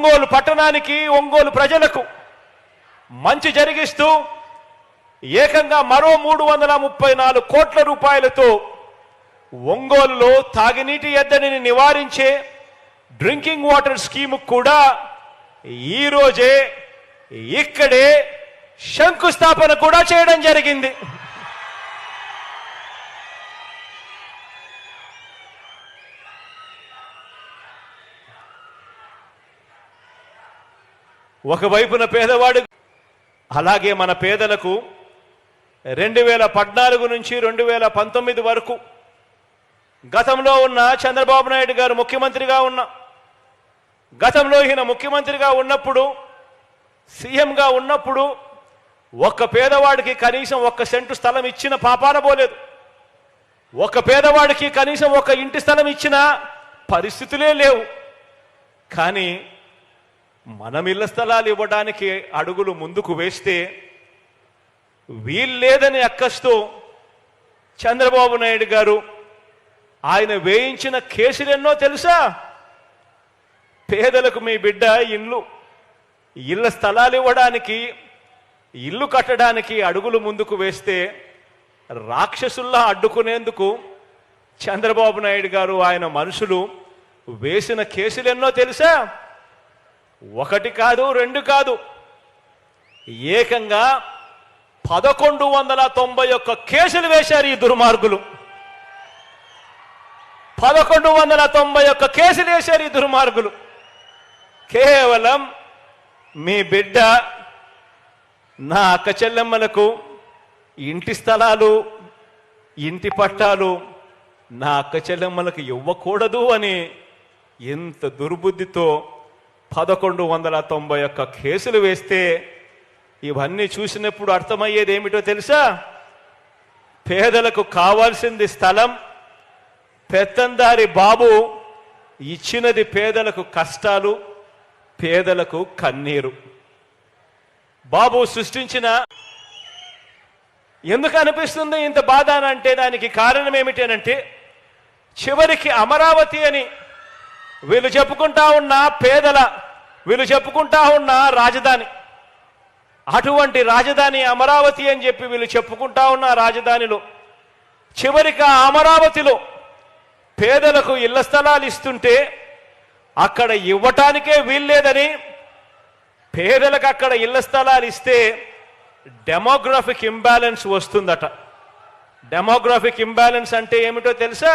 ఒంగోలు పట్టణానికి ఒంగోలు ప్రజలకు మంచి జరిగిస్తూ ఏకంగా మరో మూడు వందల ముప్పై నాలుగు కోట్ల రూపాయలతో ఒంగోలులో తాగినీటి ఎద్దడిని నివారించే డ్రింకింగ్ వాటర్ స్కీమ్ కూడా ఈ రోజే ఇక్కడే శంకుస్థాపన కూడా చేయడం జరిగింది. ఒకవైపున పేదవాడు అలాగే మన పేదలకు రెండు వేల పద్నాలుగు నుంచి రెండు వేల పంతొమ్మిది వరకు గతంలో ఉన్న చంద్రబాబు నాయుడు గారు ముఖ్యమంత్రిగా ఉన్న గతంలో ఈయన ముఖ్యమంత్రిగా ఉన్నప్పుడు సీఎంగా ఉన్నప్పుడు ఒక్క పేదవాడికి కనీసం ఒక్క సెంటు స్థలం ఇచ్చిన పాపాన పోలేదు. ఒక పేదవాడికి కనీసం ఒక ఇంటి స్థలం ఇచ్చిన పరిస్థితులే లేవు. కానీ మనం ఇళ్ళ స్థలాలు ఇవ్వడానికి అడుగులు ముందుకు వేస్తే వీల్లేదని అక్కస్తూ చంద్రబాబు నాయుడు గారు ఆయన వేయించిన కేసులెన్నో తెలుసా? పేదలకు మీ బిడ్డ ఇల్లు ఇళ్ళ స్థలాలు ఇవ్వడానికి ఇల్లు కట్టడానికి అడుగులు ముందుకు వేస్తే రాక్షసుల్లా అడ్డుకునేందుకు చంద్రబాబు నాయుడు గారు ఆయన మనుషులు వేసిన కేసులెన్నో తెలుసా? ఒకటి కాదు రెండు కాదు. ఏకంగా పదకొండు వందల తొంభై ఒక్క కేసులు వేశారు ఈ దుర్మార్గులు. పదకొండు వందల తొంభై ఒక్క కేసులు వేశారు ఈ దుర్మార్గులు. కేవలం మీ బిడ్డ నా అక్క చెల్లెమ్మలకు ఇంటి స్థలాలు ఇంటి పట్టాలు నా అక్క చెల్లెమ్మలకు ఇవ్వకూడదు అని ఎంత దుర్బుద్ధితో పదకొండు వందల తొంభై ఒక్క కేసులు వేస్తే ఇవన్నీ చూసినప్పుడు అర్థమయ్యేది ఏమిటో తెలుసా? పేదలకు కావాల్సింది స్థలం పెత్తందారి బాబు ఇచ్చినది పేదలకు కష్టాలు పేదలకు కన్నీరు. బాబు సృష్టించిన ఎందుకు అనిపిస్తుంది ఇంత బాధ అంటే దానికి కారణం ఏమిటి అని అంటే చివరికి అమరావతి అని వీళ్ళు చెప్పుకుంటా ఉన్న పేదల వీళ్ళు చెప్పుకుంటా ఉన్న రాజధాని. అటువంటి రాజధాని అమరావతి అని చెప్పి వీళ్ళు చెప్పుకుంటా ఉన్న రాజధానిలో చివరికి అమరావతిలో పేదలకు ఇళ్ళ స్థలాలు ఇస్తుంటే అక్కడ ఇవ్వటానికే వీల్లేదని పేదలకు అక్కడ ఇళ్ళ స్థలాలు ఇస్తే డెమోగ్రఫిక్ ఇంబ్యాలెన్స్ వస్తుందట. డెమోగ్రఫిక్ ఇంబ్యాలెన్స్ అంటే ఏమిటో తెలుసా?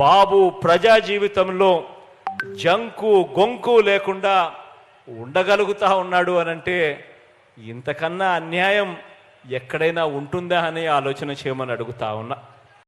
బాబు ప్రజా జీవితంలో జంకు గొంకు లేకుండా ఉండగలుగుతా ఉన్నాడు అనంటే ఇంతకన్నా అన్యాయం ఎక్కడైనా ఉంటుందా అనే ఆలోచన చేయమని అడుగుతా ఉన్నా.